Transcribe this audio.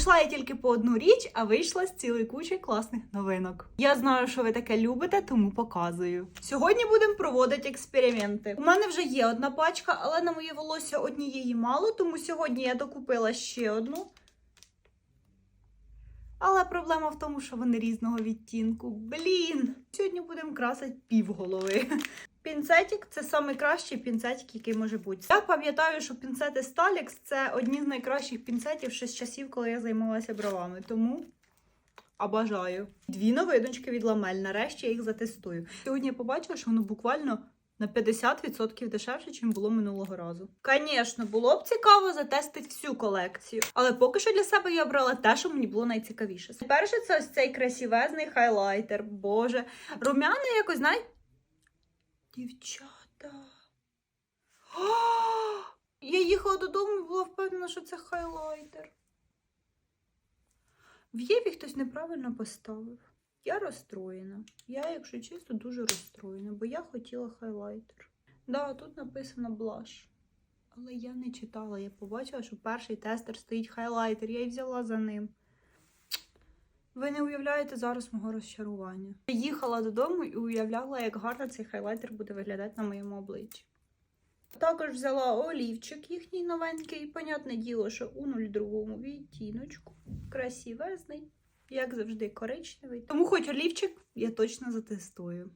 Зайшла я тільки по одну річ, а вийшла з цілої кучі класних новинок. Я знаю, що ви таке любите, тому показую. Сьогодні будемо проводити експерименти. У мене вже є одна пачка, але на моє волосся однієї мало, тому сьогодні я докупила ще одну. Але проблема в тому, що вони різного відтінку. Блін! Сьогодні будемо красити півголови. Пінцетик це найкращий пінцетик, який може бути. Я пам'ятаю, що пінцети Stalix це одні з найкращих пінцетів ще з часів, коли я займалася бровами. Тому обажаю. Дві новиночки від ламель. Нарешті я їх затестую. Сьогодні я побачила, що воно буквально на 50% дешевше, ніж було минулого разу. Звісно, було б цікаво затестити всю колекцію, але поки що для себе я обрала те, що мені було найцікавіше. Перше, це ось цей красивезний хайлайтер. Боже, румяний якось, знаєте. Дівчата. О! Я їхала додому і була впевнена, що це хайлайтер. В Єві хтось неправильно поставив. Я розстроєна. Я, якщо чесно, дуже розстроєна, бо я хотіла хайлайтер. Да, тут написано блаш. Але я не читала, я побачила, що перший тестер стоїть хайлайтер, я й взяла за ним. Ви не уявляєте зараз мого розчарування. Я їхала додому і уявляла, як гарно цей хайлайтер буде виглядати на моєму обличчі. Також взяла олівчик їхній новенький. Понятне діло, що у 02 відтіночку. Красивезний, як завжди, коричневий. Тому хоч олівчик я точно затестую.